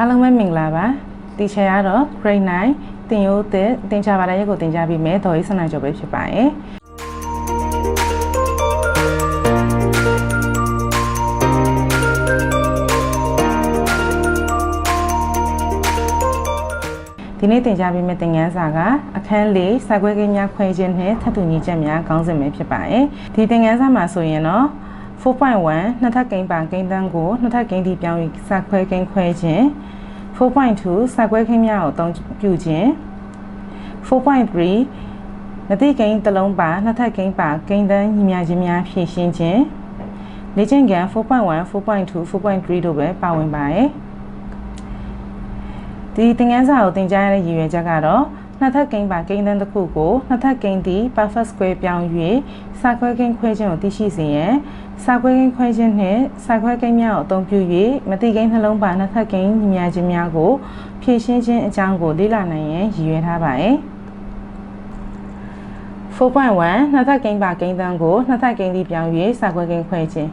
အားလုံးပဲမင်္ဂလာပါတီချာကတော့ grade 9တင်ရိုးတဲ့တင်ချပါတဲ့ရက်ကိုတင်ကြပြီးမယ်ဒေါ်ရေးစနိုင်ကျော်ပဲဖြစ်ပါတယ်ဒီနေ့တင်ကြပေးမယ့်သင်ခန်းစာကအခန်း၄စာခွဲကိန်းများခွဲခြင်းနဲ့ထပ်တူညီချက်များခေါင်းစဉ်ပဲဖြစ်ပါတယ်ဒီသင်ခန်းစာမှာဆိုရင်တော့ 4.1နှစ်ထပ်ကိန်းပါကိန်းတန်းကိုနှစ်ထပ်ကိန်းဒီပြောင်းပြီးစာခွဲကိန်းခွဲခြင်း4.2စာခွဲကိန်းများကိုအသုံးပြုခြင်း4.3နတိကိန်းတစ်လုံးပါနှစ်ထပ်ကိန်းပါကိန်းတန်းညီမျှခြင်းများဖြည့်ရှင်းခြင်းလေ့ကျင့်ခန်း4.1 4.2 4.3တို့ပဲပါဝင်ပါတယ်ဒီသင်ခန်းစာကိုသင်ကြားရတဲ့ရည်ရွယ်ချက်ကတော့နှစ်ထပ်ကိန်းပါကိန်းတန်းတစ်ခုကိုနှစ်ထပ်ကိန်းသည် perfect square ပြောင်း၍စာခွဲကိန်းခွဲခြင်းကိုသိရှိစေရန် စာခွဲကိန်းခွဲခြင်းနှင့်စာခွဲကိန်းများကိုအသုံးပြု၍မတိကိန်းနှလုံးပါနှစ်ထပ်ကိန်းညီမျှခြင်းများကိုဖြည့်ရှင်းခြင်းအကြောင်းကိုလေ့လာနိုင်ရန်ရည်ရွယ်ထားပါတယ်4.1နှစ်ထပ်ကိန်းပါကိန်းတန်းကိုနှစ်ထပ်ကိန်းသည်ပြောင်း၍စာခွဲကိန်းခွဲခြင်း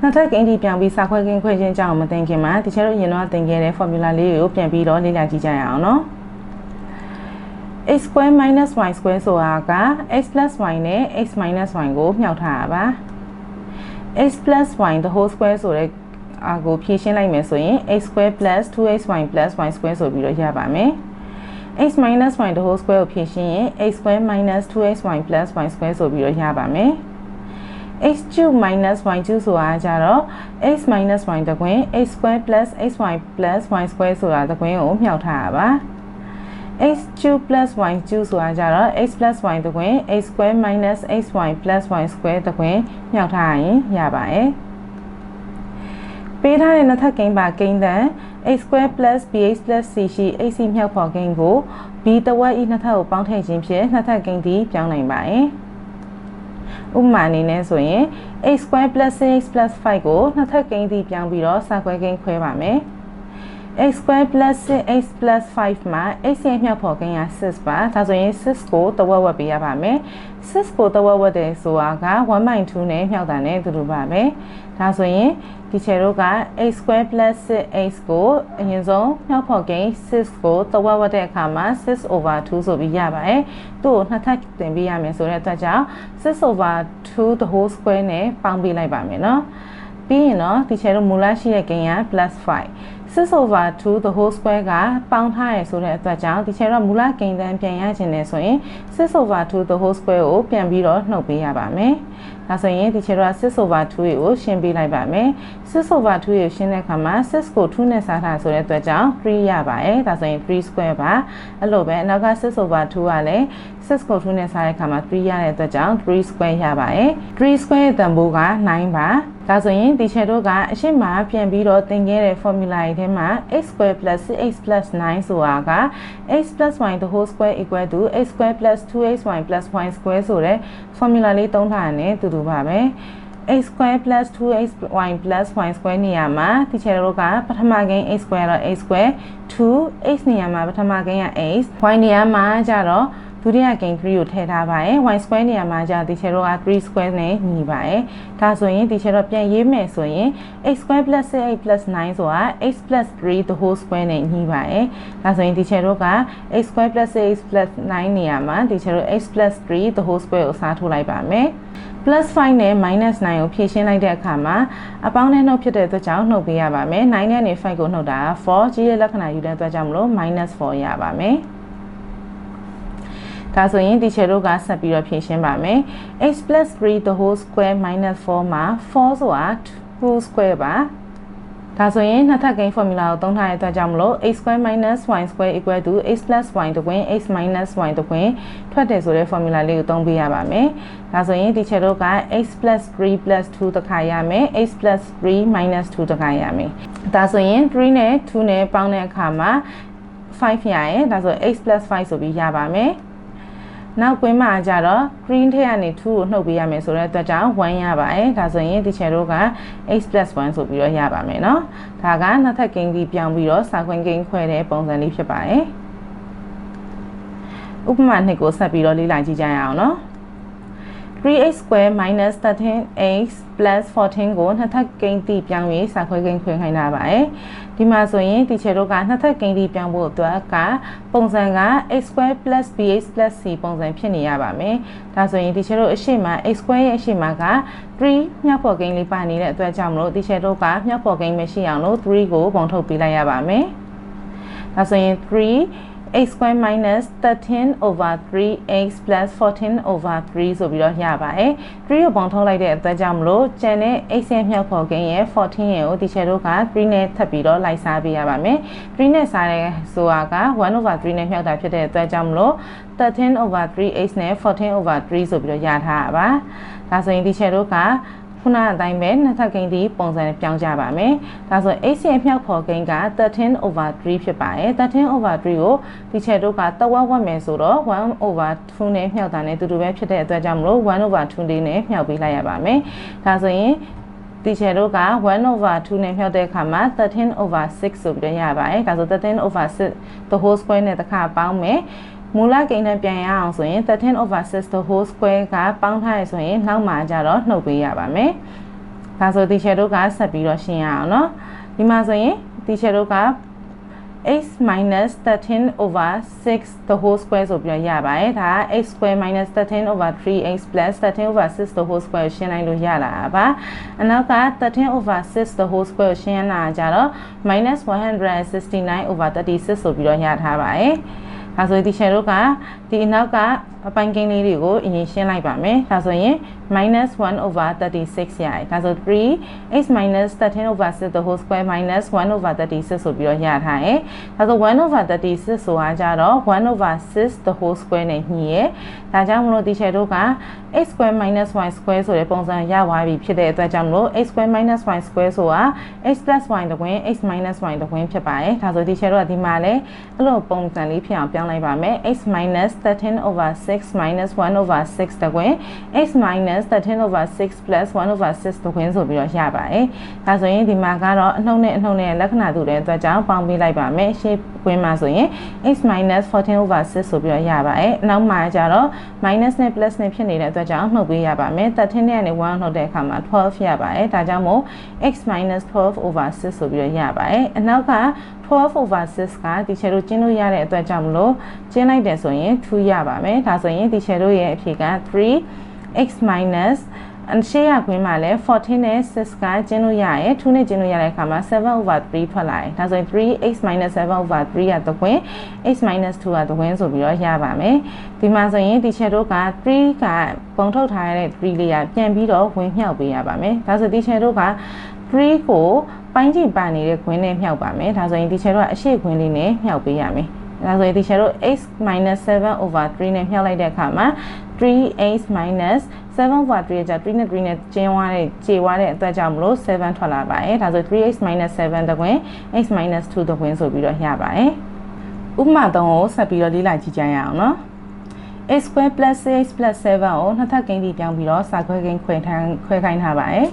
နောက်ထပ်ကိန်းဒီပြောင်းပြီးစာခွဲကင်းခွဲခြင်းကြောင့်မသိခင်မှာတချို့တို့ရင်တော့သင်ခဲ့တဲ့ formula လေးကိုပြန်ပြီးတော့လေ့လာကြည့်ကြရအောင်နော် x square minus y square ဆိုတာက x plus y နဲ့ x minus y ကိုမြှောက်ထားတာပါ x plus y the whole square ဆိုတဲ့အာကိုဖြည့်ရှင်းလိုက်မယ်ဆိုရင် x square plus 2xy plus y square ဆိုပြီးတော့ရပါမယ် x minus y the whole square ကိုဖြည့်ရှင်းရင် x square minus 2xy plus y square ဆိုပြီးတော့ရပါမယ် x cube minus y cube ဆိုတာကြတော့ x minus y တကွင်း x square plus xy plus y square ဆိုတာတကွင်းကိုမြှောက်ထားတာပါ x cube plus y cube ဆိုတာကြတော့ x plus y တကွင်း x square minus xy plus y square တကွင်းမြှောက်ထားရင်ရပါတယ်ပေးထားတဲ့နှစ်ထပ်ကိန်းပါကိန်းတန် x square plus bx plus c ရှိ ac မြှောက်ဖော်ကိန်းကို b တဝက် e နှစ်ထပ်ကိုပေါင်းထည့်ခြင်းဖြင့်နှစ်ထပ်ကိန်းဒီပြောင်းနိုင်ပါတယ်ဥပမာအနေနဲ့ဆိုရင် x square plus 6x plus 5ကိုနှစ်ထပ်ကိန်းစီပြောင်းပြီးတော့စာခွဲကိန်းခွဲပါမယ်။ x square plus 6x plus 5မှာ x ရဲ့မြောက်ဖော်ကိန်းက6ပါဒါဆိုရင်6ကိုတဝက်ဝက်ပေးရပါမယ်6ကိုတဝက်ဝက်တယ်ဆိုတာက1.2နဲ့မြောက်တာနဲ့တူတူပါပဲဒါဆိုရင်ဒီချေတို့က x square plus 6x ကိုအရင်ဆုံးမြောက်ဖော်ကိန်း6ကိုတဝက်ဝက်တဲ့အခါမှာ6 over 2ဆိုပြီးရပါတယ်သူ့ကိုနှစ်ထပ်တင်ပေးရမယ်ဆိုတဲ့အတွက်ကြောင့်6 over 2 the whole square နဲ့ပေါင်းပေးလိုက်ပါမယ်เนาะပြီးရင်တော့ဒီချေတို့မူလရှိတဲ့ကိန်းက +5 6 over 2 the whole square ကပေါင်းထားရဆိုတဲ့အတွက်ကြောင့်ဒီချက်တော့မူလကိန်းတန်းပြန်ရခြင်းနဲ့ဆိုရင်6 over 2 the whole square ကိုပြန်ပြီးတော့နှုတ်ပေးရပါမယ်။ဒါဆိုရင်ဒီချက်တော့6 over 2ကိုရှင်းပေးလိုက်ပါမယ်။6 over 2ကိုရှင်းတဲ့အခါမှာ6ကို2နဲ့စားထားဆိုတဲ့အတွက်ကြောင့်3ရပါတယ်။ဒါဆိုရင်3 square ပါ။အဲ့လိုပဲနောက်က6 over 2ကလည်း6ကို2နဲ့စားတဲ့အခါမှာ3ရတဲ့အတွက်ကြောင့်3 square ရပါတယ်။3 square ရဲ့တန်ဖိုးက9ပါ။ ဒါဆိုရင်ဒီချက်တို့ကအရှိမပြန်ပြီးတော့သင်ခဲ့တဲ့ formula တွေထဲမှာ x square plus 6x plus 9ဆိုတာက x plus y the whole square equal to x square plus 2xy plus y square ဆိုတဲ့ formula လေးသုံးထားတယ်တူတူပါပဲ x square plus 2xy plus y square နေရာမှာဒီချက်တို့ကပထမကိန်း x square တော့ x square 2x နေရာမှာပထမကိန်းက x y နေရာမှာကျတော့ ဒုတိယဂိမ်း3ကိုထည့်ထားပါတယ် y square နေရာမှာကြာဒီချေတော့က3 square နဲ့ညီပါတယ်ဒါဆိုရင်ဒီချေတော့ပြန်ရေးမယ်ဆိုရင် x square 8 plus 9ဆိုတာ x 3 the whole square နဲ့ညီပါတယ်ဒါဆိုရင်ဒီချေတော့က x square 8 9နေရာမှာဒီချေတော့ x 3 the whole square ကိုစားထိုးလိုက်ပါမယ် plus 5နဲ့ minus 9ကိုဖြည့်ရှင်းလိုက်တဲ့အခါမှာအပေါင်းနဲ့နှုတ်ဖြစ်တဲ့အတွက်ကြောင့်နှုတ်ပေးရပါမယ်9နဲ့နေ5ကိုနှုတ်တာ4ကြီးတဲ့လက္ခဏာယူတဲ့အတွက်ကြောင့်မလို့ minus 4ရပါမယ် ဒါဆိုရင်ဒီချေတို့ကဆက်ပြီးတော့ဖြည့်ရှင်းပါမယ် x 3 the whole square minus 4မှာ4ဆိုတာ2 square ပါဒါဆိုရင်နှစ်ထပ်ကိန်း formula ကိုသုံးထားတဲ့အတွက်ကြောင့်မလို့ x square minus y square equal to x plus y တကွင်း x minus y တကွင်းထွက်တယ်ဆိုတဲ့ formula လေးကိုသုံးပေးရပါမယ်။ဒါဆိုရင်ဒီချက်တို့က x plus 3 plus 2တခါရမယ် x plus 3 minus 2တခါရမယ်။ဒါဆိုရင်3နဲ့2နဲ့ပေါင်းတဲ့အခါမှာ5ရရင်ဒါဆို x plus 5ဆိုပြီးရပါမယ်။ နောက်ကွင်းမှာကြတော့ green ထဲကနေ2ကိုနှုတ်ပေးရမယ်ဆိုတော့အတွက်ကြောင့်1ရပါတယ်ဒါဆိုရင်ဒီချေတို့က x 1ဆိုပြီးတော့ရပါမယ်เนาะဒါကနောက်ထပ်ကိန်းကြီးပြောင်းပြီးတော့စာခွင်းကိန်းခွဲတဲ့ပုံစံလေးဖြစ်ပါတယ်ဥပမာနှစ်ကိုဆက်ပြီးတော့လေ့လာကြည့်ကြရအောင်เนาะ 3x square minus 13x plus 14ကိုနှစ်ထပ်ကိန်းတိပြောင်း၍စာခွဲကိန်းခွဲခိုင်းတာပါတယ်။ဒီမှာဆိုရင်တီချာတို့ကနှစ်ထပ်ကိန်းတိပြောင်းဖို့အတွက်ကပုံစံက x square plus bx plus c ပုံစံဖြစ်နေရပါမယ်။ဒါဆိုရင်တီချာတို့အရှိမ x square ရဲ့အရှိမက3မြောက်ဖော်ကိန်းလေးပါနေတဲ့အတွက်ကြောင့်မလို့တီချာတို့ကမြောက်ဖော်ကိန်းမရှိအောင်လို့3ကိုပုံထုတ်ပေးလိုက်ရပါမယ်။ဒါဆိုရင်3 x square minus 13 over 3x plus 14 over 3ဆိုပြီးတော့ရပါတယ်3ကိုပေါင်းထုတ်လိုက်တဲ့အတွက်ကြောင့်မလို့ကျန်တဲ့ x ရဲ့မြောက်ဖော်ကိန်းရဲ့14ရဲ့ကိုဒီချက်တို့က3နဲ့ထပ်ပြီးတော့လိုက်စားပေးရပါမယ်3နဲ့စားတဲ့ဆိုတာက1 over 3နဲ့မြောက်တာဖြစ်တဲ့အတွက်ကြောင့်မလို့13 over 3x နဲ့14 over 3ဆိုပြီးတော့ရထားတာပါဒါဆိုရင်ဒီချက်တို့က ခုနအတိုင်းပဲနှစ်ထပ်ကိန်းဒီပုံစံပြောင်းကြပါမယ်။ဒါဆို x ရဲ့မြောက်ဖော်ကိန်းက13 over 3ဖြစ်ပါတယ်။13 over 3ကိုဒီချက်တို့ကတဝက်ဝက်မယ်ဆိုတော့1 over 2နဲ့မြောက်တာနဲ့တူတူပဲဖြစ်တဲ့အတွက်ကြောင့်မလို့1 over 2လေးနဲ့မြောက်ပေးလိုက်ရပါမယ်။ဒါဆိုရင်ဒီချေတို့က1 over 2နဲ့မြှောက်တဲ့အခါမှာ13 over 6ဆိုပြီးတော့ရပါတယ်။ဒါဆို13 over 6 the whole square နဲ့တစ်ခါပေါင်းမယ်။ မူလကိန်းနဲ့ပြန်ရအောင်ဆိုရင်13 over 6 the whole square ကပေါင်းထားရဆိုရင်နောက်မှာကြတော့နှုတ်ပေးရပါမယ်။ဒါဆိုဒီချက်တို့ကဆက်ပြီးတော့ရှင်းရအောင်နော်။ဒီမှာဆိုရင်ဒီချက်တို့က x minus 13 over 6 the whole square ဆိုပြီးတော့ရပါတယ်ဒါက x square minus 13 over 3x plus 13 over 6 the whole square ရှင်းလိုက်လို့ရလာတာပါအနောက်က13 over 6 the whole square ရှင်းလာကြတော့ minus 169 over 36ဆိုပြီးတော့ရထားပါတယ် ဒါဆိုဒီ share တို့ကဒီအနောက်ကအပိုင်းကိန်းလေးတွေကိုအရင်ရှင်းလိုက်ပါမယ်ဒါဆိုရင် minus 1 over 36ရတယ်ဒါဆို3 x minus 13 over 6 the whole square minus 1 over 36ဆိုပြီးတော့ရထားတယ်ဒါဆို1 over 36ဆိုတာကြတော့1 over 6 the whole square နဲ့ညှိရဒါကြောင့်မလို့ဒီ share တို့က x square minus y square ဆိုတဲ့ပုံစံရသွားပြီဖြစ်တဲ့အတွက်ကြောင့်မလို့ x square minus y square ဆိုတာ x plus y တကွင်း x minus y တကွင်းဖြစ်ပါတယ်ဒါဆိုဒီ share တို့ကဒီမှာလည်းအဲ့လိုပုံစံလေးဖြစ်အောင်ပြောင်းလိုက်ပါမယ် x minus 13 over 6 minus 1 over 6တကွင်း x minus 13 over 6 plus 1 over 6တကွင်းဆိုပြီးတော့ရပါတယ်။ဒါဆိုရင်ဒီမှာကတော့အနှုတ်နဲ့အနှုတ်နဲ့လက္ခဏာတူတဲ့အတွက်ကြောင့်ပေါင်းပေးလိုက်ပါမယ်။ရှေ့ကွင်းမှာဆိုရင် x minus 14 over 6ဆိုပြီးတော့ရပါတယ်။နောက်မှာကျတော့ minus နဲ့ plus နဲ့ဖြစ်နေတဲ့အတွက်ကြောင့်နှုတ်ပေးရပါမယ်။13နဲ့ကနေ1နှုတ်တဲ့အခါမှာ12ရပါတယ်။ဒါကြောင့်မို့ x minus 12 over 6ဆိုပြီးတော့ရပါတယ်။အနောက်က12 over 6ကဒီချေတို့ကျင်းလို့ရတဲ့အတွက်ကြောင့်မလို့ကျင်းလိုက်တယ်ဆိုရင်2ရပါမယ်ဒါဆိုရင်ဒီချေတို့ရဲ့အဖြေက3 x minus အရှေ့ရခွင်းမှာလည်း14နဲ့6ကကျင်းလို့ရရဲ2နဲ့ကျင်းလို့ရတဲ့အခါမှာ7 over 3ထွက်လာတယ်ဒါဆိုရင် 3x 7 over 3ကသခွင်း x 2ကသခွင်းဆိုပြီးတော့ရပါမယ်ဒီမှာဆိုရင်ဒီချက်တို့က3ကပုံထုတ်ထားရတဲ့3လေးကပြန်ပြီးတော့ဝင်မြှောက်ပေးရပါမယ်ဒါဆိုဒီချက်တို့က3ကိုပိုင်းကြည့်ပါနေတဲ့ခွင်းနဲ့မြှောက်ပါမယ်ဒါဆိုရင်ဒီချက်တို့ကအရှိခွင်းလေးနဲ့မြှောက်ပေးရမယ် ဒါဆိုရင်ဒီချက်တို့ x 7 over 3နဲ့မြှောက်လိုက်တဲ့အခါမှာ 3x 7 over 3က3နဲ့ 3နဲ့ကျင်းသွားတဲ့ခြေသွားတဲ့အတွက်ကြောင့်မလို့7ထွက်လာပါတယ်ဒါဆို 3x 7တကွင်း x 2တကွင်းဆိုပြီးတော့ရပါတယ်ဥပမာ3ကိုဆက်ပြီးတော့လေ့လာကြည့်ကြရအောင်နော် x square plus 6x plus 7ကိုနှစ်ထပ်ကိန်းတီပြောင်းပြီးတော့စာခွဲကိန်းခွဲထားခွဲခိုင်းထားပါတယ်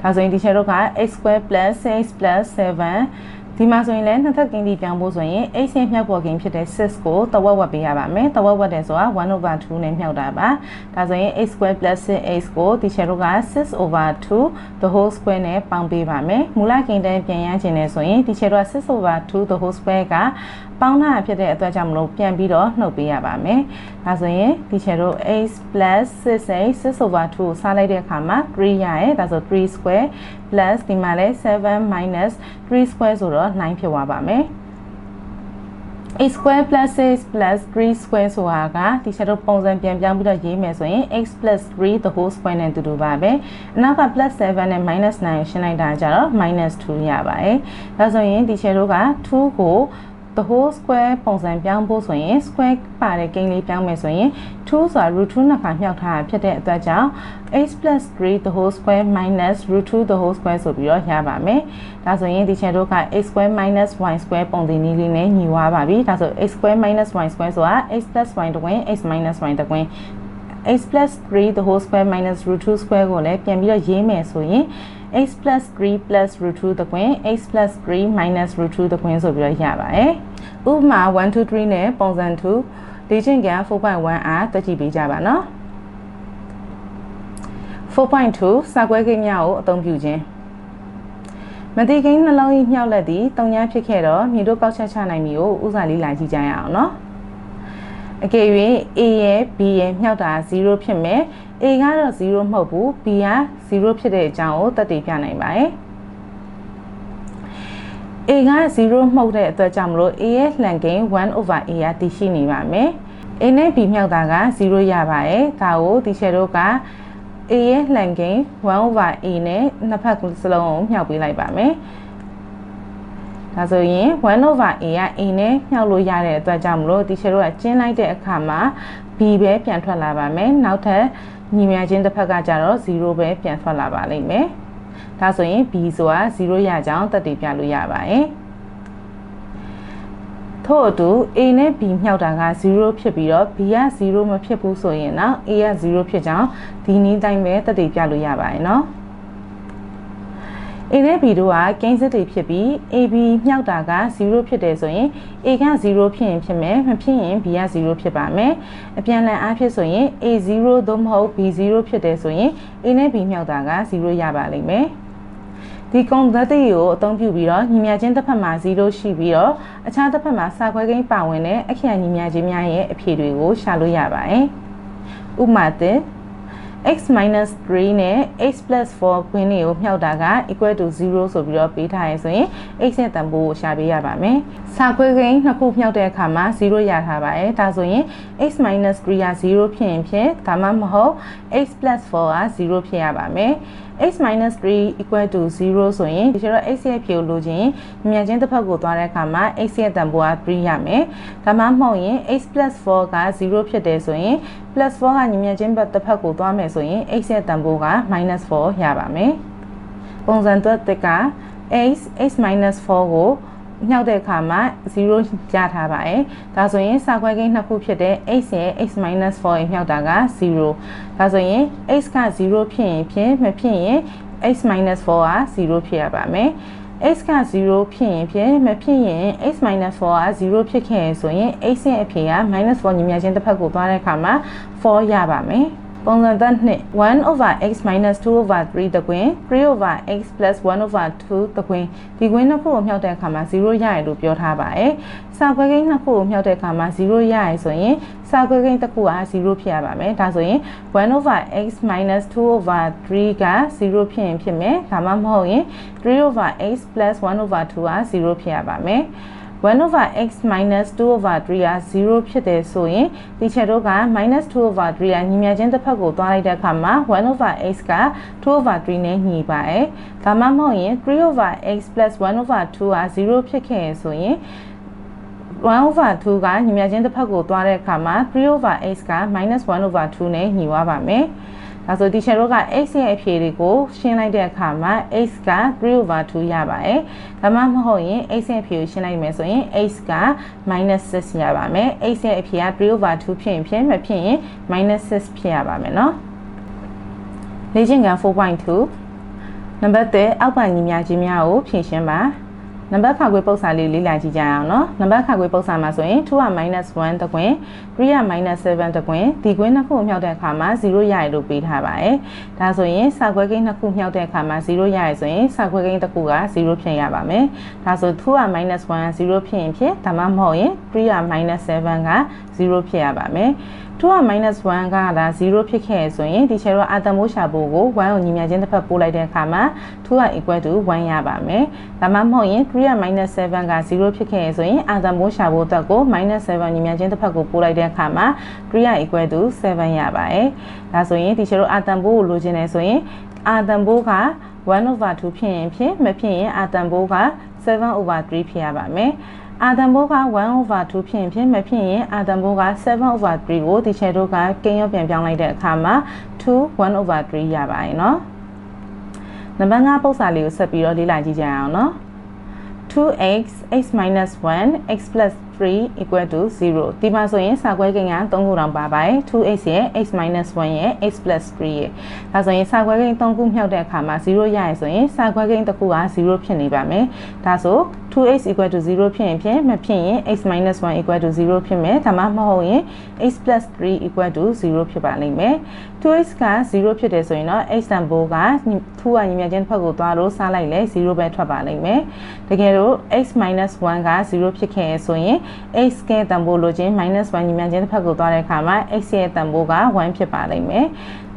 ဒါဆိုရင်ဒီချက်တို့က x square plus 6x plus 7 ဒီမှာဆိုရင်လည်းနှစ်ထပ်ကင်းတီပြောင်းဖို့ဆိုရင် x ရဲ့မြောက်ပေါ်ကင်းဖြစ်တဲ့6ကိုတဝက်ဝက်ပေးရပါမယ်တဝက်ဝက်တယ်ဆိုတာ1 over 2နဲ့မြောက်တာပါဒါဆိုရင် x square plus 6x ကိုဒီချက်တို့က6 over 2 the whole square နဲ့ပေါင်းပေးပါမယ်မူလကင်းတန်းပြန်ရခြင်းနဲ့ဆိုရင်ဒီချက်တို့က6 over 2 the whole square က ပေါင်းတာဖြစ်တဲ့အတွက်ကြောင့်မလို့ပြန်ပြီးတော့နှုတ်ပေးရပါမယ်ဒါဆိုရင်ဒီချက်တို့ x 6x 6 over 2ကိုစားလိုက်တဲ့အခါမှာ3ရရဲဒါဆို3 square plus ဒီမှာလဲ7 minus 3 square ဆိုတော့9ဖြစ်သွားပါမယ် x square plus 6 plus 3 square ဆိုတာကဒီချက်တို့ပုံစံပြန်ပြောင်းပြီးတော့ရေးမယ်ဆိုရင် x plus 3 the whole square နဲ့တူတူပါပဲအနောက်က plus 7နဲ့ minus 9ကိုရှင်းလိုက်တာကြတော့ minus 2ရပါတယ်ဒါဆိုရင်ဒီချက်တို့က2ကို the whole square ပုံစံပြောင်းဖို့ဆိုရင် square ပါတဲ့ကိန်းလေးပြောင်းမယ်ဆိုရင်2ဆိုတာ root 2နှစ်ခါမြှောက်ထားတာဖြစ်တဲ့အတွက်ကြောင့် x 3 the whole square minus root 2 the whole square ဆိုပြီးတော့ရပါမယ်။ဒါဆိုရင်ဒီချက်တို့က x square minus y square ပုံစံနည်းလေးနဲ့ညီဝါပါပြီ။ဒါဆို x square minus y square ဆိုတာ x y တကွင်း x minus y တကွင်း x 3 the whole square minus root 2 square ကိုလည်းပြန်ပြီးတော့ရေးမယ်ဆိုရင် x plus 3 plus root 2တကွင်း x plus 3 minus root 2တကွင်းဆိုပြီးတော့ရပါတယ်။ဥပမာ1 2 3နဲ့ပုံစံ2လေ့ကျင့်ခန်း4.1အားတွက်ကြည့်ပေးကြပါနော်။4.2စာခွဲကိန်းများကိုအသုံးပြုခြင်းမတိကိန်းနှလုံး၏မြောက်လက်သည်တုံညာဖြစ်ခဲ့တော့မြေတို့ကောက်ချက်ချနိုင်မည်ကိုဥစားလေးလာကြည့်ကြရအောင်နော်အကယ်၍ A ရဲ့ B ရဲ့မြောက်တာ0ဖြစ်မယ် A ကတော့0မဟုတ်ဘူး B က0ဖြစ်တဲ့အကြောင်းကိုသက်သေပြနိုင်ပါတယ် A က0မှုတ်တဲ့အတွက်ကြောင့်မလို့ A ရဲ့လှန်ကိန်း1 over A ကတည်ရှိနေပါမယ်။ A နဲ့ B မြောက်တာက0ရပါတယ်။ဒါကိုဒီချက်တို့က A ရဲ့လှန်ကိန်း1 over A နဲ့နှစ်ဖက်စလုံးကိုမြောက်ပေးလိုက်ပါမယ်။ဒါဆိုရင်1 over A က A နဲ့မြောက်လို့ရတဲ့အတွက်ကြောင့်မလို့ဒီချက်တို့ကကျင်းလိုက်တဲ့အခါမှာ B ပဲပြန်ထွက်လာပါမယ်။နောက်ထပ် ညီမချင်းတစ်ဖက်ကကြတော့0ပဲပြန်ထွက်လာပါလိမ့်မယ်။ဒါဆိုရင် b ဆိုတာ0ရကြောင်းတက်တည်ပြလို့ရပါတယ်ထို့အတူ a နဲ့ b မြောက်တာက0ဖြစ်ပြီးတော့ b က0မဖြစ်ဘူးဆိုရင်တော့ a က0ဖြစ်ကြောင်းဒီနည်းတိုင်းပဲတက်တည်ပြလို့ရပါတယ်နော် A နဲ့ B တို့ကကိန်းစစ်တွေဖြစ်ပြီး AB မြောက်တာက0ဖြစ်တယ်ဆိုရင် A က0ဖြစ်ရင်ဖြစ်မယ်မဖြစ်ရင် B က0ဖြစ်ပါမယ်အပြန်အလှန်အားဖြင့်ဆိုရင် A0 သို့မဟုတ် B0 ဖြစ်တယ်ဆိုရင် A နဲ့ B မြောက်တာက0ရပါလိမ့်မယ်ဒီကွန်သက်တိကိုအသုံးပြုပြီးတော့ညီမြချင်းတစ်ဖက်မှာ0ရှိပြီးတော့အခြားတစ်ဖက်မှာစာခွဲကိန်းပါဝင်တဲ့အခရာညီမြချင်းများရဲ့အဖြေတွေကိုရှာလို့ရပါတယ်ဥပမာသစ် x 3နဲ့ x 4ခွင်းတွေကိုမြှောက်တာက equal to 0ဆိုပြီးတော့ပေးထားရဆိုရင် x ရဲ့တန်ဖိုးကိုရှာပေးရပါမယ်။စာခွဲကိန်းနှစ်ခုမြှောက်တဲ့အခါမှာ0ရထားပါတယ်။ဒါဆိုရင် x 3က0ဖြစ်ရင်ဖြစ်ဒါမှမဟုတ် x 4က0ဖြစ်ရပါမယ်။ x 3 equal to 0ဆိုရင်ဒီကျတော့ x ရဲ့ဖြေကိုလိုချင်မြန်ချင်းတစ်ဖက်ကိုသွားတဲ့အခါမှာ x ရဲ့တန်ဖိုးက3ရမယ်။ဒါမှမဟုတ်ရင် x 4က0ဖြစ်တယ်ဆိုရင် plus 4ကညီမြန်ချင်းဘက်တစ်ဖက်ကိုသွားမယ်ဆိုရင် x ရဲ့တန်ဖိုးက -4 ရပါမယ်။ပုံစံတွက်တစ်က x x 4 ကို မြောက်တဲ့အခါမှာ0ရထားပါတယ်။ဒါဆိုရင်စာခွဲကိန်းနှစ်ခုဖြစ်တဲ့ x ရဲ့ x 4 ရဲ့မြောက်တာက0။ဒါဆိုရင် x က0ဖြစ်ရင်ဖြင့်မဖြစ်ရင် x 4 က0ဖြစ်ရပါမယ်။ x က0ဖြစ်ရင်ဖြင့်မဖြစ်ရင် x 4 က0ဖြစ်ခဲ့ရင်ဆိုရင် x ရဲ့အဖြေက -4 ညီမျှခြင်းတစ်ဖက်ကိုသွားတဲ့အခါမှာ4ရပါမယ်။ ပုံစံသက်နှစ်1 over x minus 2 over 3တကွင်း3 over x plus 1 over 2တကွင်းဒီကွင်းနှစ်ခုကိုမြှောက်တဲ့အခါမှာ0ရရလို့ပြောထားပါတယ်။စာခွဲကိန်းနှစ်ခုကိုမြှောက်တဲ့အခါမှာ0ရရဆိုရင်စာခွဲကိန်းတစ်ခုက0ဖြစ်ရပါမယ်။ဒါဆိုရင်1 over x minus 2 over 3က0ဖြစ်ရင်ဖြစ်မယ်။ဒါမှမဟုတ်ရင်3 over x plus 1 over 2က0ဖြစ်ရပါမယ်။ 1 over x minus 2 over 3က0ဖြစ်တယ်ဆိုရင်ဒီချက်တို့က minus 2 over 3ကညီမျှချင်းတစ်ဖက်ကိုသွားလိုက်တဲ့အခါမှာ1 over x က2 over 3နဲ့ညီပါတယ်။ဒါမှမဟုတ်ရင်3 over x plus 1 over 2က0ဖြစ်ခဲ့ရင်ဆိုရင်1 over 2ကညီမျှချင်းတစ်ဖက်ကိုသွားတဲ့အခါမှာ3 over x က minus 1 over 2နဲ့ညီသွားပါမယ်။ ဒါဆိုဒီချက်တို့က x ရဲ့အဖြေတွေကိုရှင်းလိုက်တဲ့အခါမှာ x က3 over 2ရပါတယ်။ဒါမှမဟုတ်ရင် x ရဲ့အဖြေကိုရှင်းလိုက်မယ်ဆိုရင် x က -6 ရပါမယ်။ x ရဲ့အဖြေက3 over 2ဖြစ်ရင်ဖြစ်မဖြစ်ရင် -6 ဖြစ်ရပါမယ်နော်။လေ့ကျင့်ခန်း4.2နံပါတ်3အောက်ပါညီမြခြင်းများကိုဖြည့်ရှင်းပါ။ နံပါတ်ခါခွေပုံစံလေးလေ့လာကြည့်ကြရအောင်နော်နံပါတ်ခါခွေပုံစံမှာဆိုရင်2က -1 တကွင်း3က -7 တကွင်းဒီကွင်းနှစ်ခုကိုမြှောက်တဲ့အခါမှာ0ရရလို့ပေးထားပါတယ်ဒါဆိုရင်စာခွဲကိန်းနှစ်ခုမြှောက်တဲ့အခါမှာ0ရရဆိုရင်စာခွဲကိန်းတစ်ခုက0ဖြစ်ရပါမယ်ဒါဆို2က -1 က0ဖြစ်ရင်ဖြစ်ဒါမှမဟုတ်ရင်3က -7 က0ဖြစ်ရပါမယ် 2က -1 ကဒါ0ဖြစ်ခဲ့ဆိုရင်ဒီချေတော့အာတမိုးရှာဖို့ကို1ကိုညီမျှချင်းတစ်ဖက်ပို့လိုက်တဲ့အခါမှာ2က equal to 1ရပါမယ်ဒါမှမဟုတ်ရင်3က -7 က0ဖြစ်ခဲ့ဆိုရင်အာတမိုးရှာဖို့အတွက်ကို -7 ညီမျှချင်းတစ်ဖက်ကိုပို့လိုက်တဲ့အခါမှာ3က equal to 7ရပါတယ်ဒါဆိုရင်ဒီချေတော့အာတမိုးကိုလိုချင်တယ်ဆိုရင်အာတမိုးက1 over 2ဖြစ်ရင်ဖြစ်မဖြစ်ရင်အာတန်ဘိုးက7 over 3ဖြစ်ရပါမယ် အာတန်ဘိုးက1 over 2ဖြစ်ဖြစ်မဖြစ်ရင်အာတန်ဘိုးက7 over 3ကိုတီချယ်တို့ကကင်းရော့ပြန်ပြောင်းလိုက်တဲ့အခါမှာ2 1 over 3ရပါတယ်နော်နံပါတ်5ပုဒ်စာလေးကိုဆက်ပြီးတော့လေ့လာကြည့်ကြရအောင်နော် 2x x 1 x 3 equal to 0ဒီမှာဆိုရင်စာခွဲကိန်းက3ခုတောင်ပါပါတယ် 2x ရဲ့ x 1ရဲ့ x 3ရဲ့ဒါဆိုရင်စာခွဲကိန်း3ခုမြှောက်တဲ့အခါမှာ0ရရဆိုရင်စာခွဲကိန်းတစ်ခုက0ဖြစ်နေပါမယ်ဒါဆို 2x equal to 0ဖြစ်ရင်ဖြင့်မဖြစ်ရင် x minus 1 equal to 0ဖြစ်မယ်ဒါမှမဟုတ်ရင် x plus 3 equal to 0ဖြစ်ပါလိမ့်မယ် 2x က0ဖြစ်တယ်ဆိုရင်တော့ x တန်ဖိုးက2ကညီမြချင်းတစ်ဖက်ကိုသွားလို့စားလိုက်လဲ0ပဲထွက်ပါလိမ့်မယ်တကယ်လို့ x minus 1က0ဖြစ်ခဲ့ဆိုရင် x ကဲတန်ဖိုးလိုချင် -1 ညီမျှခြင်းတစ်ဖက်ကိုသွားတဲ့အခါမှာ x ရဲ့တန်ဖိုးက1ဖြစ်ပါလိမ့်မယ်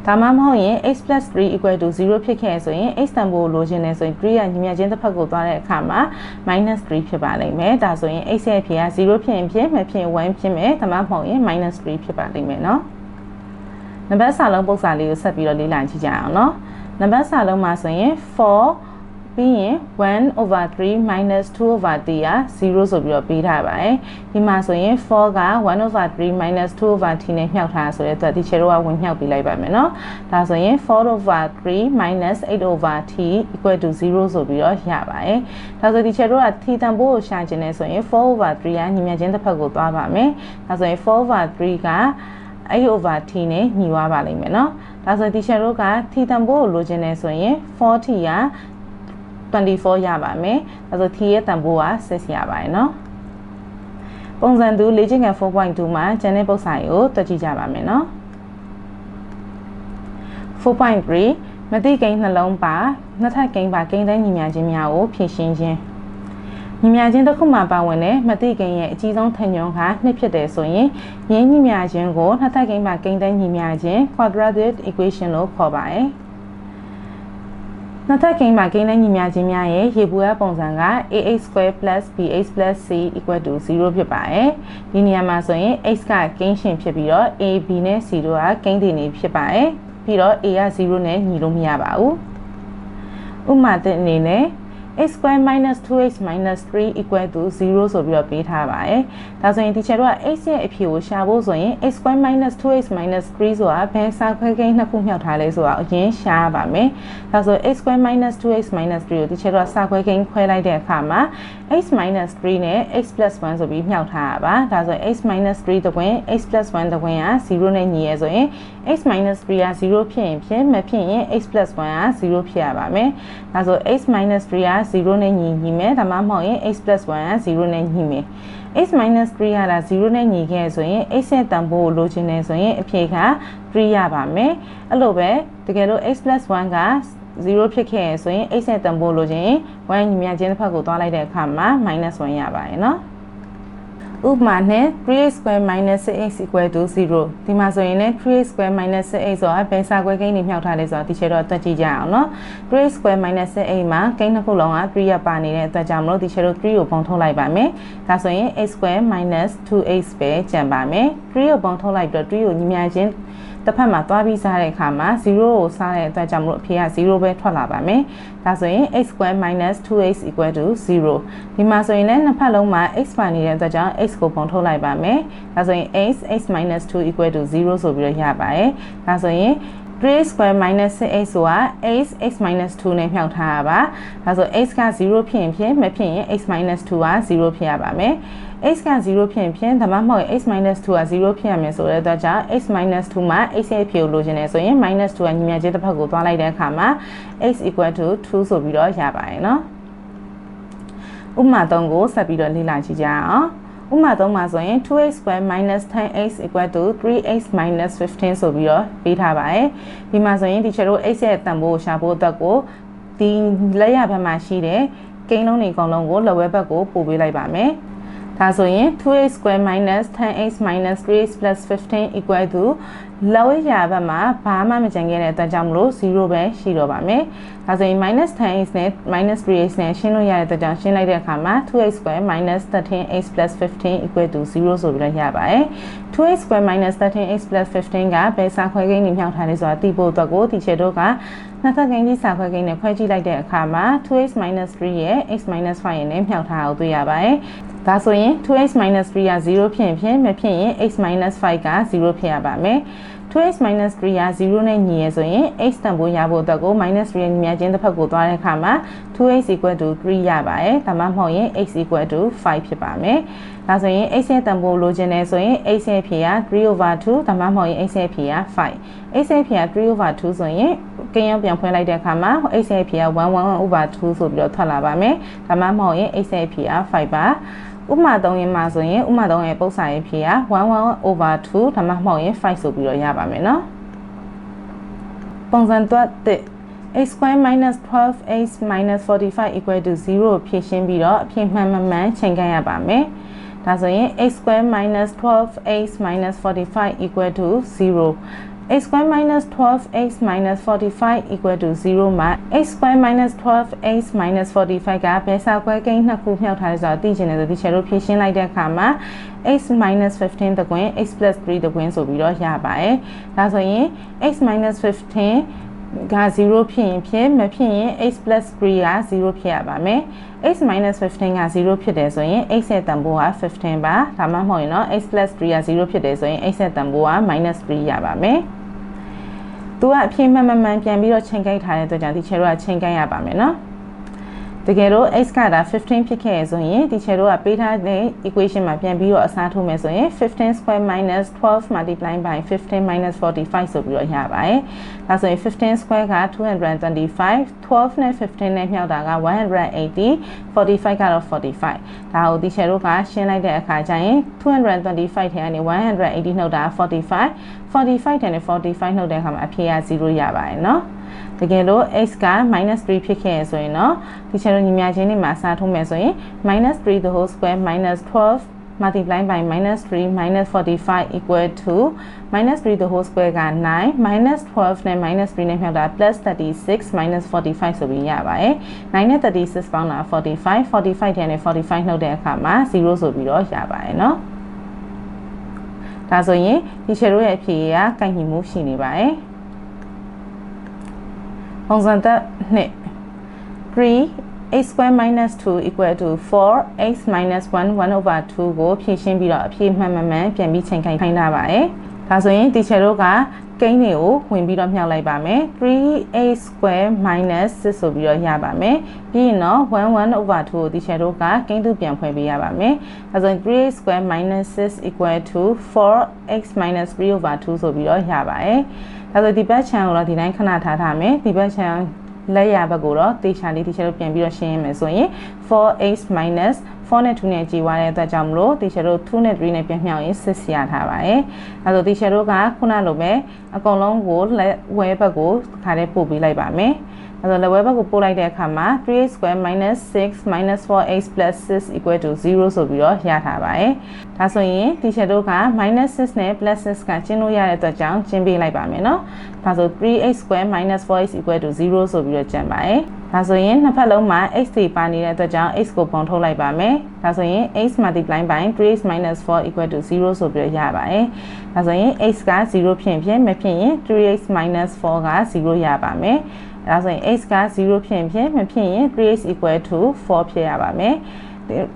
ဒါမှမဟုတ်ရင် x + 3 equal to 0ဖြစ်ခဲ့ဆိုရင် x တန်ဖိုးလိုချင်တယ်ဆိုရင်3ရညီမျှခြင်းတစ်ဖက်ကိုသွားတဲ့အခါမှာ -3 ဖြစ်ပါလိမ့်မယ်။ဒါဆိုရင် x ရဲ့အဖြေက0ဖြစ်ရင်ဖြစ်မယ်ဖြစ်ရင်1ဖြစ်မယ်။ဒါမှမဟုတ်ရင် -3 ဖြစ်ပါလိမ့်မယ်နော်။နံပါတ်စာလုံးပုံစံလေးကိုဆက်ပြီးတော့လေ့လာကြည့်ကြအောင်နော်။နံပါတ်စာလုံးမှာဆိုရင်4 ပြီးရင်1 over 3 minus 2 over 3က0ဆိုပြီးတော့ပေးထားပါတယ်ဒီမှာဆိုရင်4က1 over 3 minus 2 over t နဲ့မြှောက်ထားဆိုတဲ့အတွက်ဒီ share ကဝင်မြှောက်ပေးလိုက်ပါမယ်เนาะဒါဆိုရင်4 over 3 minus 8 over t equal to 0ဆိုပြီးတော့ရပါတယ်ဒါဆိုဒီ share က t တန်ဖိုးကိုရှာခြင်းနဲ့ဆိုရင်4 over 3ကညီမြချင်းတစ်ဖက်ကိုသွားပါမယ်ဒါဆိုရင်4 over 3က8 over t နဲ့ညီွားပါလိမ့်မယ်เนาะဒါဆိုဒီ share က t တန်ဖိုးကိုလိုချင်နေဆိုရင် 4t က 24ရပါမယ်။အဲဆို t ရဲ့တန်ဖိုးက6ရပါတယ်နော်။ပုံစံတူလေ့ကျင့်ခန်း4.2မှာကျန်တဲ့ပု္ပ္ပစာကိုတွက်ကြည့်ကြပါမယ်နော်။4.3မတိကိန်းနှလုံးပါနှစ်ထပ်ကိန်းပါကိန်းတဲ့ညီမြခြင်းများကိုဖြည့်ရှင်းခြင်းညီမြချင်းတစ်ခုမှပါဝင်တဲ့မတိကိန်းရဲ့အကြီးဆုံးထညွန်ကနှစ်ဖြစ်တယ်ဆိုရင်ရင်းညီမြချင်းကိုနှစ်ထပ်ကိန်းပါကိန်းတဲ့ညီမြချင်း quadratic equation လို့ခေါ်ပါတယ်။ နောက်ထပ်ကိန်းမှာကိန်းနဲ့ညီမျှခြင်းများရဲ့ရေဘူးရပုံစံက ax2 bx c 0ဖြစ်ပါတယ်။ဒီနေရာမှာဆိုရင် x ကကိန်းရှင်ဖြစ်ပြီးတော့ a b နဲ့ c တို့ကကိန်းတွေနေဖြစ်ပါတယ်။ပြီးတော့ a က0နဲ့ညီလို့မရပါဘူး။ဥပမာတဲ့အနေနဲ့ x square minus 2x minus 3 equal to 0ဆိုပြီးတော့ပေးထားပါတယ်။ဒါဆိုရင်ဒီချက်တော့ x ရဲ့အဖြေကိုရှာဖို့ဆိုရင် x square minus 2x minus 3ဆိုတာဘယ်စာခွဲကိန်းနှစ်ခုမြှောက်ထားလဲဆိုတာအရင်ရှာပါမယ်။ဒါဆို x square minus 2x minus 3ကိုဒီချက်တော့စာခွဲကိန်းခွဲလိုက်တဲ့အခါမှာ x minus 3နဲ့ x plus 1ဆိုပြီးမြှောက်ထားတာပါ။ဒါဆို x minus 3တကွင်း x plus 1တကွင်းက0နဲ့ညီရဲဆိုရင် x minus 3က0ဖြစ်ရင်ဖြစ်မဖြစ်ရင် x plus 1က0ဖြစ်ရပါမယ်။ဒါဆို x minus 3က0နဲ့ညီညီမယ်ဒါမှမဟုတ်ရင် x 1က0နဲ့ညီမယ် x 3ရတာ0နဲ့ညီခဲ့ဆိုရင် x ရဲ့တန်ဖိုးကိုလိုချင်တယ်ဆိုရင်အဖြေက3ရပါမယ်အဲ့လိုပဲတကယ်လို့ x 1က0ဖြစ်ခဲ့ဆိုရင် x ရဲ့တန်ဖိုးလိုချင်1ညီမြချင်းတစ်ဖက်ကိုသွားလိုက်တဲ့အခါမှာ -1 ရပါတယ်နော် ဥပမာနဲ့ 3x square minus 6x equal to 0ဒီမှာဆိုရင်လည်း 3x square minus 6x ဆိုတာဘယ်စာကွဲကိန်းတွေမြှောက်ထားလဲဆိုတာဒီချေတော့တွက်ကြည့်ကြအောင်နော် 3x square minus 6x မှာကိန်းတစ်ခုလုံးက3ရပါနေတဲ့အတွက်ကြောင့်မလို့ဒီချေတော့3ကိုပုံထုတ်လိုက်ပါမယ်ဒါဆိုရင် x square minus 2x ပဲကျန်ပါမယ်3ကိုပုံထုတ်လိုက်ပြီးတော့3ကိုညီမြချင်း တစ်ဖက်မှာသွားပြီးစားတဲ့အခါမှာ0ကိုစားတဲ့အတွက်ကြောင့်မလို့အဖြေက0ပဲထွက်လာပါမယ်။ဒါဆိုရင် x square minus 2x equal to 0ဒီမှာဆိုရင်လည်းနှစ်ဖက်လုံးမှာ x ပါနေတဲ့အတွက်ကြောင့် x ကိုပုံထုတ်လိုက်ပါမယ်။ဒါဆိုရင် x x minus 2 equal to 0ဆိုပြီးတော့ရပါတယ်။ဒါဆိုရင် 3x square minus 6x ဆိုတာ x x minus 2နဲ့မြှောက်ထားတာပါ။ဒါဆို x က0ဖြစ်ရင်ဖြစ်မဖြစ်ရင် x minus 2က0ဖြစ်ရပါမယ်။ x က0ဖြစ်ရင်ဖြစ်ဒါမှမဟုတ် x minus 2က0ဖြစ်ရမယ်ဆိုတဲ့အတွက်ကြောင့် x minus 2မှာ x ရဲ့အဖြစ်ကိုလိုချင်တယ်ဆိုရင် minus 2ကညီညာချင်းတစ်ဖက်ကိုသွားလိုက်တဲ့အခါမှာ x equal to 2ဆိုပြီးတော့ရပါတယ်နော်။ဥပမာ3ကိုဆက်ပြီးတော့လေ့လာကြည့်ကြအောင်။ ဥပမာ3မှာဆိုရင် 2x square minus 10x equal to 3x minus 15ဆိုပြီးတော့ပေးထားပါတယ်ဒီမှာဆိုရင်ဒီချက်တို့ x ရဲ့တန်ဖိုးကိုရှာဖို့အတွက်ကိုဒီလက်ရဘက်မှာရှိတဲ့ကိန်းလုံးတွေအကုန်လုံးကိုလက်ဝဲဘက်ကိုပို့ပေးလိုက်ပါမယ် ဒါဆိုရင် 2x square minus 10x minus 3x plus 15 equal to လောရဘက်မှာဘာမှမကျန်ခဲ့တဲ့အတွက်ကြောင့်မလို့0ပဲရှိတော့ပါမယ်။ဒါဆိုရင် minus 10x နဲ့ minus 3x နဲ့ရှင်းလို့ရတဲ့အတွက်ကြောင့်ရှင်းလိုက်တဲ့အခါမှာ 2x square minus 13x plus 15 equal to 0ဆိုပြီးတော့ရပါတယ်။ 2x square minus 13x plus 15ကဘယ်စာခွဲကိန်းတွေမြောက်ထားလဲဆိုတာသိဖို့အတွက်ကိုဒီချက်တို့ကနှစ်သက်ကိန်းကြီးစာခွဲကိန်းနဲ့ခွဲကြည့်လိုက်တဲ့အခါမှာ 2x minus 3ရဲ့ x minus 5ရဲ့နဲ့မြောက်ထားအောင်တွေ့ရပါတယ်။ ဒါဆိုရင် 2x minus 3က0ဖြစ်ရင်ဖြစ်မဖြစ်ရင် x minus 5က0ဖြစ်ရပါမယ်။ 2x 3က0နဲ့ညီရဆိုရင် x တန်ဖိုးရဖို့အတွက်ကို -3 ရဲ့ညီမျှခြင်းတစ်ဖက်ကိုသွားတဲ့အခါမှာ 2x 3ရပါတယ်ဒါမှမဟုတ်ရင် x 5ဖြစ်ပါမယ်ဒါဆိုရင် x ရဲ့တန်ဖိုးလိုချင်တယ်ဆိုရင် x ရဲ့ဖြေက3 over 2ဒါမှမဟုတ်ရင် x ရဲ့ဖြေက5 x ရဲ့ဖြေက3 over 2ဆိုရင်ကင်းရောပြန်ဖွင့်လိုက်တဲ့အခါမှာ x ရဲ့ဖြေက1 1 over 2ဆိုပြီးတော့ထွက်လာပါမယ်ဒါမှမဟုတ်ရင် x ရဲ့ဖြေက5ပါ ဥပမာ3ရင်းမှာဆိုရင်ဥပမာ3ရဲ့ပုံစံရေးဖြေရ11 over 2ဒါမှမဟုတ်ရင်5ဆိုပြီးတော့ရပါမယ်နော်ပုံစံသွက်တစ် x square minus 12x minus 45 equal to 0ဖြည့်ရှင်းပြီးတော့အဖြေမှန်မှန်မှန်ချိန်ခန့်ရပါမယ်ဒါဆိုရင် x square minus 12x minus 45 equal to 0 x square minus 12x minus 45 equal to 0မှာ x square minus 12x minus 45ကဘယ်စာခွဲကိန်းနှစ်ခုမြှောက်ထားလဲဆိုတာသိချင်တယ်ဆိုဒီချက်တို့ဖြည့်ရှင်းလိုက်တဲ့အခါမှာ x minus 15တကွင်း x plus 3တကွင်းဆိုပြီးတော့ရပါတယ်။ဒါဆိုရင် x minus 15 က0ဖြစ်ရင်ဖြစ်မဖြစ်ရင် x plus 3က0ဖြစ်ရပါမယ် x minus 15က0ဖြစ်တယ်ဆိုရင် x ရဲ့တန်ဖိုးက15ပါဒါမှမဟုတ်ရင်တော့ x plus 3က0ဖြစ်တယ်ဆိုရင် x ရဲ့တန်ဖိုးက minus 3ရပါမယ်သူကအဖြစ်မှန်မှန်ပြန်ပြီးတော့ချိန်ကိုက်ထားတဲ့အတွက်ကြောင့်ဒီချေတို့ကချိန်ကိုက်ရပါမယ်နော် တကယ်လို့ x ကဒါ15ဖြစ်ခဲ့ဆိုရင် teacher တို့ကပေးထားတဲ့ equation မှာပြန်ပြီးတော့အစားထိုးမယ်ဆိုရင်15 square minus 12 multiply by 15 minus 45ဆိုပြီးတော့ရပါတယ်။ဒါဆိုရင်15 square က225 12နဲ့15နဲ့မြောက်တာက180 45ကတော့45ဒါကို teacher တို့ကရှင်းလိုက်တဲ့အခါကျရင်225ထဲကနေ180နှုတ်တာ45 45ထဲကနေ45နှုတ်တဲ့အခါမှာအဖြေက0ရပါတယ်နော်။ တကယ်လို့ x က -3 ဖြစ်ခဲ့ဆိုရင်တော့ဒီချက်တို့ညီမချင်းတွေမှာအစားထိုးမယ်ဆိုရင် -3 the whole square -12 multiply by minus 3 minus 45 equal to minus 3 the whole square က9 minus 12နဲ့ minus 3နဲ့မြှောက်တာ plus 36 minus 45ဆိုပြီးရပါတယ်။9နဲ့36ပေါင်းတာ45 45တဲ့နဲ့45နှုတ်တဲ့အခါမှာ0ဆိုပြီးတော့ရပါတယ်နော်။ဒါဆိုရင်ဒီ share ရဲ့အဖြေကကိုက်ညီမှုရှိနေပါတယ်။ ပုံစံသက်နှစ်3 x square minus 2 equal to 4 x minus 1 1 over 2ကိုဖြည့်ရှင်းပြီးတော့အဖြေမှန်မှန်မှန်ပြန်ပြီးချိန်ခိုင်းခိုင်းတာပါတယ်။ဒါဆိုရင်တီချာတို့ကကိန်းတွေကိုဝင်ပြီးတော့မြှောက်လိုက်ပါမယ် 3a square minus 6ဆိုပြီးတော့ရပါမယ်ပြီးရင်တော့1 1 over 2ကိုဒီချက်တို့ကကိန်းသူပြန်ဖွဲ့ပေးရပါမယ်အဲဆိုရင် 3a square minus 6 equal to 4x minus 3 over 2ဆိုပြီးတော့ရပါတယ် ဒါဆိုဒီဘက်ချန်ကိုတော့ဒီတိုင်းခဏထားထားမယ်ဒီဘက်ချန်လက်ရဘက်ကိုတော့တေချာလေးဒီချက်တို့ပြန်ပြီးတော့ရှင်းရမယ်ဆိုရင် 4x minus 4နဲ့2နဲ့ကြည်ွားတဲ့အတွက်ကြောင့်မလို့တီရှယ်တို့2နဲ့3နဲ့ပြန်မြောက်ရင်6ရထားပါတယ်။အဲဆိုတီရှယ်တို့ကခုနလိုပဲအကုန်လုံးကိုလက်ဝဲဘက်ကိုတစ်ခါတည်းပို့ပေးလိုက်ပါမယ်။ အဲဆိုလက်ဝဲဘက်ကိုပို့လိုက်တဲ့အခါမှာ 3x square minus 6 minus 4x plus 6 equal to 0ဆိုပြီးတော့ရထားပါတယ်။ဒါဆိုရင်ဒီချက်တို့က minus 6နဲ့ plus 6ကကျင်းလို့ရတဲ့အတွက်ကြောင့်ကျင်းပေးလိုက်ပါမယ်နော်။ဒါဆို 3x square minus 4x equal to 0ဆိုပြီးတော့ကျန်ပါတယ်။ဒါဆိုရင်နှစ်ဖက်လုံးမှာ x တွေပါနေတဲ့အတွက်ကြောင့် x ကိုပုံထုတ်လိုက်ပါမယ်။ဒါဆိုရင် x multiply by 3x minus 4 equal to 0ဆိုပြီးတော့ရပါတယ်။ဒါဆိုရင် x က0ဖြစ်ဖြစ်မဖြစ်ရင် 3x minus 4က0ရပါမယ်။ အဲဒါဆိုရင် x က0ဖြစ်ဖြစ်မဖြစ်ရင် 3x equal to 4ဖြစ်ရပါမယ်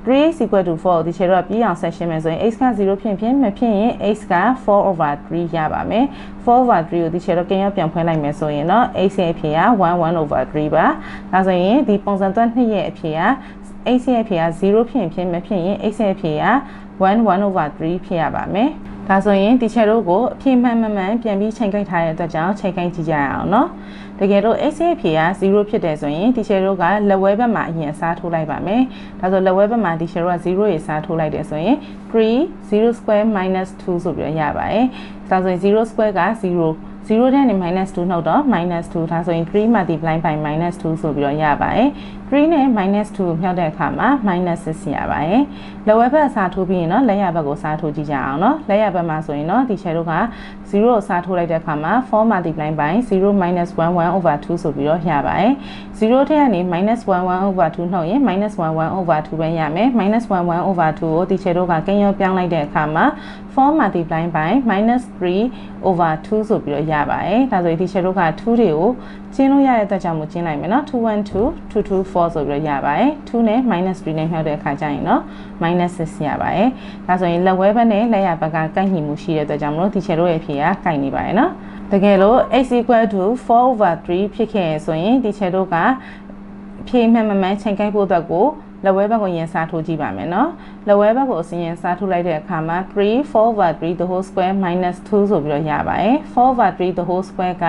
3x equal to 4ဒီခြေတော့ပြီးအောင်ဆက်ရှင်းမယ်ဆိုရင် x က0ဖြစ်ဖြစ်မဖြစ်ရင် x က4 over 3ရပါမယ်4 over 3ကိုဒီခြေတော့ကင်းရပြန်ဖွင့်လိုက်မယ်ဆိုရင်တော့ x ရဲ့အဖြေက1 1 over 3ပါဒါဆိုရင်ဒီပုံစံသွက်2ရဲ့အဖြေက x ရဲ့အဖြေက0ဖြစ်ဖြစ်မဖြစ်ရင် x ရဲ့အဖြေက 1 1 over 3ဖြစ်ရပါမယ်။ဒါဆိုရင်တီချာတို့ကိုအပြည့်မှန်မှန်ပြန်ပြီးချိန်ခိုက်ထားတဲ့အတွက်ကြောင့်ချိန်ခိုက်ကြည့်ကြရအောင်နော်။တကယ်လို့ x ရဲ့အဖြေက0ဖြစ်တယ်ဆိုရင်တီချာတို့ကလက်ဝဲဘက်မှာအရင်အစားထိုးလိုက်ပါမယ်။ဒါဆိုလက်ဝဲဘက်မှာတီချာတို့က0ရေအစားထိုးလိုက်တယ်ဆိုရင်3 0 square minus 2ဆိုပြီးတော့ရပါတယ်။ဒါဆိုရင်0 square က0 0တဲ့နေ -2 နှုတ်တော့ -2 ဒါဆိုရင်3 multiply by -2 ဆိုပြီးတော့ရပါတယ်။ 3နဲ့ -2 ကိုမြှောက်တဲ့အခါမှာ -6 ရှိရပါတယ်။လက်ဝဲဘက်အစားထိုးပြီးရင်တော့လက်ရဘက်ကိုစားထိုးကြည့်ကြအောင်နော်။လက်ရဘက်မှာဆိုရင်တော့ဒီ shadow က0ကိုစားထိုးလိုက်တဲ့အခါမှာ4 multiply by 0 -1 1 over 2ဆိုပြီးတော့ရပါတယ်။0ထက်ကနေ -1 1 over 2နှုတ်ရင် -1 1 over 2ပဲရမယ်။ -1 1 over 2ကိုဒီ shadow ကကင်းရောပြောင်းလိုက်တဲ့အခါမှာ4 multiply by -3 over 2ဆိုပြီးတော့ရပါတယ်။ဒါဆိုရင်ဒီ shadow က2တွေကိုကျင်းလို့ရတဲ့အတွက်ကြောင့်မို့ကျင်းလိုက်မယ်နော်။2 1 2 2 2 4 4ဆိုပြီးတော့ရပါတယ်2နဲ့ -3 နဲ့မြှောက်တဲ့အခါကျရင်တော့ -6 ရပါတယ်ဒါဆိုရင်လက်ဝဲဘက်နဲ့လက်ရဘက်ကကိုက်ညီမှုရှိတဲ့အတွက်ကြောင့်မလို့ဒီချေတို့ရဲ့အဖြေကကိုက်နေပါတယ်နော်တကယ်လို့ x equal to 4 over 3ဖြစ်ခဲ့ဆိုရင်ဒီချေတို့ကဖြည့်မှန်မှန်ချိန်ကိုက်ဖို့အတွက်ကို လက်ဝဲဘက်ကိုရင်စားထိုးကြည့်ပါမယ်နော်လက်ဝဲဘက်ကိုအစဉ်ရင်စားထိုးလိုက်တဲ့အခါမှာ3 4 over 3 the whole square minus 2ဆိုပြီးတော့ရပါတယ်4 over 3 the whole square က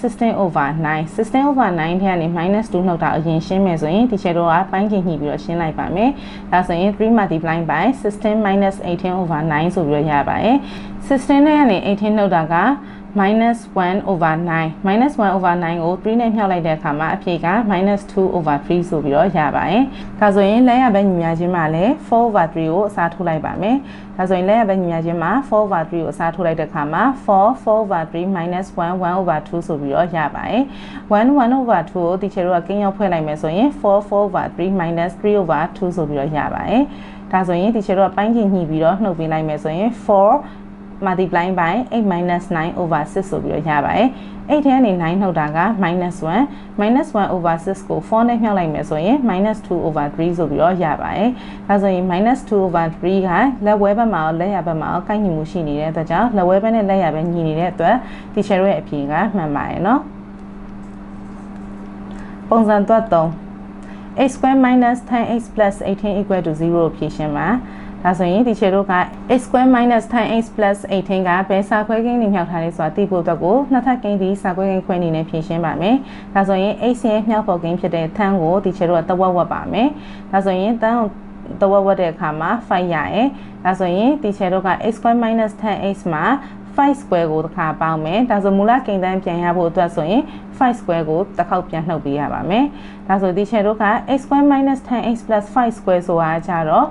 16 over 9 16 over 9ထဲကနေ minus 2နှုတ်တာအရင်ရှင်းမယ်ဆိုရင်ဒီချက်တော့ကပိုင်းချိန်ညှိပြီးတော့ရှင်းလိုက်ပါမယ်ဒါဆိုရင်3 multiply by 16 minus 18 over 9ဆိုပြီးတော့ရပါတယ်16နဲ့ကနေ18နှုတ်တာက minus 1 over 9 minus 1 over 9ကို3နဲ့မြှောက်လိုက်တဲ့အခါမှာအဖြေက minus 2 over 3ဆိုပြီးတော့ရပါတယ်။ဒါဆိုရင်လက်ရဘက်ညီမျှခြင်းမှာလည်း4 over 3ကိုအစားထိုးလိုက်ပါမယ်။ဒါဆိုရင်လက်ရဘက်ညီမျှခြင်းမှာ4 over 3ကိုအစားထိုးလိုက်တဲ့အခါမှာ4 4 over 3 minus 1 1 over 2ဆိုပြီးတော့ရပါတယ်။1 1 over 2ကိုဒီချေတို့ကကင်းရောက်ဖွဲ့လိုက်မယ်ဆိုရင်4 4 over 3 minus 3 over 2ဆိုပြီးတော့ရပါတယ်။ဒါဆိုရင်ဒီချေတို့ကပိုင်းချင်းညှိပြီးတော့နှုတ်ပေးလိုက်မယ်ဆိုရင်4 multiply by 8 minus 9 over 6ဆိုပြီးတော့ရပါတယ်။8ထဲကနေ9နှုတ်တာက minus 1 minus 1 over 6ကို4နဲ့မြှောက်လိုက်မယ်ဆိုရင် minus 2 over 3ဆိုပြီးတော့ရပါတယ်။ဒါဆိုရင် minus 2 over 3ကလက်ဝဲဘက်မှာရောလက်ရဘက်မှာရောကိုက်ညီမှုရှိနေတဲ့အတွက်ကြောင့်လက်ဝဲဘက်နဲ့လက်ရဘက်ညီနေတဲ့အတွက် teacher ရဲ့အဖြေကမှန်ပါတယ်နော်။ပုံစံသွတ်3 x square minus 10x plus 18 equal to 0ဖြေရှင်းပါ။ ဒါဆိုရင်ဒီခြေတို့က x square minus 10x plus 18ကဘယ်စာခွဲကိန်းတွေမြောက်ထားလဲဆိုတာသိဖို့အတွက်ကိုနှစ်ထပ်ကိန်းဒီစာခွဲကိန်းခွဲအနေနဲ့ဖြည့်ရှင်းပါမယ်။ဒါဆိုရင် x ရဲ့မြောက်ဖို့ကိန်းဖြစ်တဲ့ထန်းကိုဒီခြေတို့ကတဝက်ဝက်ပါမယ်။ဒါဆိုရင်တန်းတဝက်ဝက်တဲ့အခါမှာ5ရရဲ့။ဒါဆိုရင်ဒီခြေတို့က x square minus 10x မှာ 5 square ကိုတစ်ခါပေါင်းမယ်ဒါဆိုမူလကိန်းတန်းပြန်ရဖို့အတွက်ဆိုရင်5 square ကိုတစ်ခေါက်ပြန်နှုတ်ပေးရပါမယ်ဒါဆိုဒီချက်တို့က x square minus 10x plus 5 square ဆိုတာကြတော့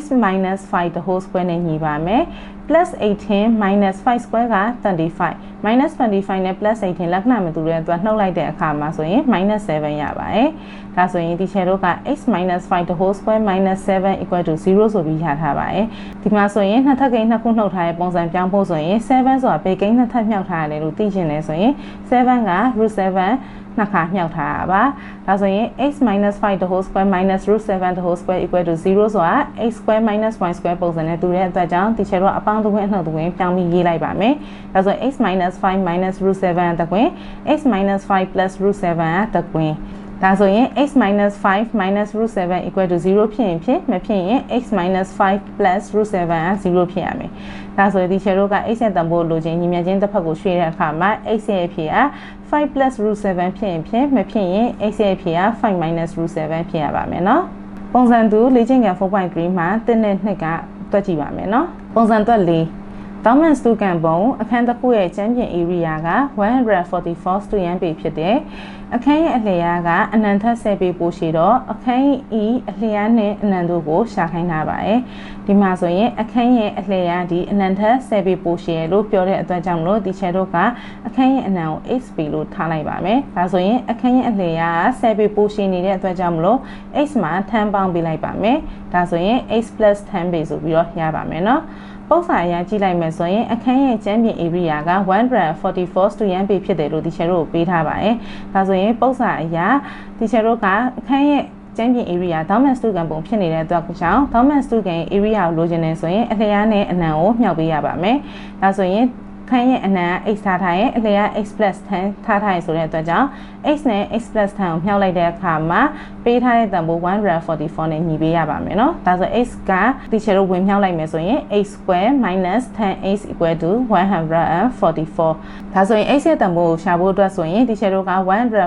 x minus 5 the whole square နဲ့ညီပါမယ် plus 18 minus 5 square က25 minus 25နဲ့ plus 18လက္ခဏာမတူတဲ့အတွက်နှုတ်လိုက်တဲ့အခါမှာဆိုရင် minus 7ရပါတယ်။ဒါဆိုရင်ဒီချက်တို့က x minus 5 the whole square minus 7 equal to 0ဆိုပြီးရထားပါတယ်။ဒီမှာဆိုရင်နှစ်ထပ်ကိန်းနှစ်ခုနှုတ်ထားတဲ့ပုံစံပြောင်းဖို့ဆိုရင်7ဆိုတာဘေကိန်းနှစ်ထပ်မြောက်ထားရတယ်လို့သိချင်တယ်ဆိုရင်7က root 7 နှစ်ခါမြှောက်ထားတာပါဒါဆိုရင် x 5 the whole square minus root 7 the whole square equal to 0ဆိုတာ x square minus y square ပုံစံနဲ့တူတဲ့အတွက်ကြောင့်ဒီချက်တော့အပေါင်းတစ်ခွင့်အနှုတ်တစ်ခွင့်ပြောင်းပြီးရေးလိုက်ပါမယ်ဒါဆိုရင် x 5 minus root 7တစ်ခွင့် x 5 plus root 7တစ်ခွင့်ဒါဆိုရင် x minus 5 minus root 7 equal to 0ဖြစ်ရင်ဖြစ်မဖြစ်ရင် x minus 5 plus root 7က0ဖြစ်ရမယ်။ ဒါဆိုရင်ဒီချက်တို့က x ရဲ့တန်ဖိုးလိုချင်ညီမြချင်းတစ်ဖက်ကိုရွှေ့တဲ့အခါမှာ x ရဲ့အဖြစ်က5 plus root 7ဖြစ်ရင်ဖြစ်မဖြစ်ရင် x ရဲ့အဖြစ်က5 minus root 7ဖြစ်ရပါမယ်နော်။ပုံစံတူလေ့ကျင့်ခန်း4.3မှာတင်းနဲ့နှစ်ကတွက်ကြည့်ပါမယ်နော်။ပုံစံတွက်၄ Bauman Stukan ဘုံအခန်းတစ်ခုရဲ့ချမ်းပြင် area က144 student ပေဖြစ်တဲ့အခန်းရဲ့အလျားကအနန္တ10ပေပိုရှိတော့အခန်းဤအလျားနဲ့အနန္တကိုရှာခိုင်းထားပါတယ်။ဒီမှာဆိုရင်အခန်းရဲ့အလျားဒီအနန္တ10ပေပိုရှိရလို့ပြောတဲ့အတွက်ကြောင့်မလို့ဒီချဲတို့ကအခန်းရဲ့အနံကို HP လို့ထားလိုက်ပါမယ်။ဒါဆိုရင်အခန်းရဲ့အလျားက10ပေပိုရှိနေတဲ့အတွက်ကြောင့်မလို့ H မှာ10ပေါင်းပေးလိုက်ပါမယ်။ဒါဆိုရင် H + 10ပေဆိုပြီးတော့ရပါမယ်နော်။ ပုံစံအရကြည့်လိုက်မယ်ဆိုရင်အခန်းရဲ့ကျမ်းပြင် area က144 student page ဖြစ်တယ်လို့ဒီချက်တို့ပေးထားပါတယ်။ဒါဆိုရင်ပုံစံအရဒီချက်တို့ကအခန်းရဲ့ကျန်းပြင် area dominant student ပုံဖြစ်နေတဲ့အတွက်ကြောင့် dominant student area ကိုလိုချင်နေဆိုရင်အလျားနဲ့အနံကိုမြှောက်ပေးရပါမယ်။ဒါဆိုရင်ခန်းရဲ့အနံ x ထားထားရင်အလျား x 10ထားထားရင်ဆိုတဲ့အတွက်ကြောင့် x နဲ့ x 10ကိုမြှောက်လိုက်တဲ့အခါမှာ ပေးထားတဲ့တန်ဖိုး144နဲ့ညီပေးရပါမယ်เนาะဒါဆို x ကဒီချက်လို့ဝင်မြှောက်လိုက်မယ်ဆိုရင် x square minus 10x equal to 144ဒါဆိုရင် x ရဲ့တန်ဖိုးကိုရှာဖို့အတွက်ဆိုရင်ဒီချက်လို့က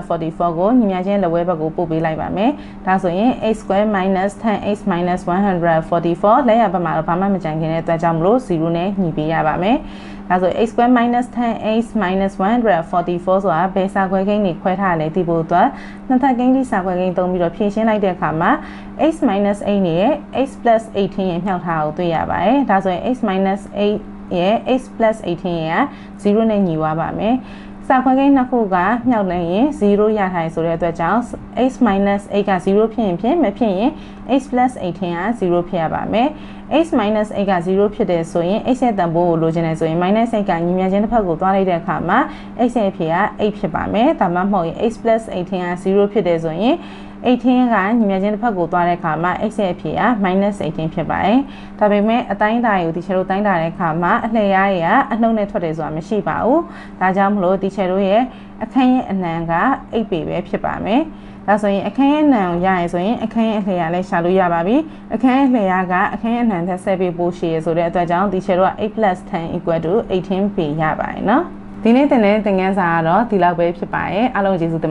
144ကိုညီမချင်းလက်ဝဲဘက်ကိုပို့ပေးလိုက်ပါမယ်ဒါဆိုရင် x square minus 10x minus 144လက်ရဘက်မှာတော့ဘာမှမကြံခင်တဲ့အတွက်ကြောင့်မလို့0နဲ့ညီပေးရပါမယ်ဒါဆို x square minus 10x minus 144ဆိုတာဘယ်စာခွဲကိန်းတွေခွဲထားလဲသိဖို့အတွက်နှစ်ထပ်ကိန်းဒီစာခွဲကိန်းသုံးပြီးတော့ ့ဖြည့်ရှင်းလိုက်တဲ့အခါမှာ x minus 8နဲ့ x plus 18ရဲ့မြှောက်ထားကိုတွေ့ရပါတယ်ဒါဆိုရင် x minus 8ရဲ့ x plus 18ရဲ့0နဲ့ညီသွားပါမယ်စာခွဲကိန်းနှစ်ခုကမြောက်လိုက်ရင်0ရထိုင်ဆိုတဲ့အတွက်ကြောင့် x 8က0ဖြစ်ရင်ဖြစ်မဖြစ်ရင် x 18က0ဖြစ်ရပါမယ် x 8က0ဖြစ်တယ်ဆိုရင် x ရဲ့တန်ဖိုးကိုလိုချင်တယ်ဆိုရင် -8 ကညီမြချင်းတစ်ဖက်ကိုသွားလိုက်တဲ့အခါမှာ x ရဲ့အဖြစ်က8ဖြစ်ပါမယ်ဒါမှမဟုတ်ရင် x 18က0ဖြစ်တယ်ဆိုရင် 18ကညီမချင်းတစ်ဖက်ကိုသွားတဲ့အခါမှာ x ရဲ့အဖြေက -18 ဖြစ်ပါတယ်။ဒါပေမဲ့အတိုင်းအတာကိုတီချာတို့တိုင်းတာတဲ့အခါမှာအလှည့်ရတွေကအနှုတ်နဲ့ထွက်တယ်ဆိုတာမရှိပါဘူး။ဒါကြောင့်မလို့တီချာတို့ရဲ့အခန်းရဲ့အနံက8ပေပဲဖြစ်ပါမယ်။ဒါဆိုရင်အခန်းရဲ့အနံကိုရရင်ဆိုရင်အခန်းရဲ့အလှည့်ရလည်းရှာလို့ရပါပြီ။အခန်းရဲ့အလှည့်ရကအခန်းရဲ့အနံထက်7ပေပိုရှည်ရဆိုတဲ့အတွက်ကြောင့်တီချာတို့က8 10 18ပေရပါတယ်နော်။ဒီနေ့တင်တဲ့သင်ခန်းစာကတော့ဒီလောက်ပဲဖြစ်ပါရဲ့အားလုံးကျေးဇူးတင်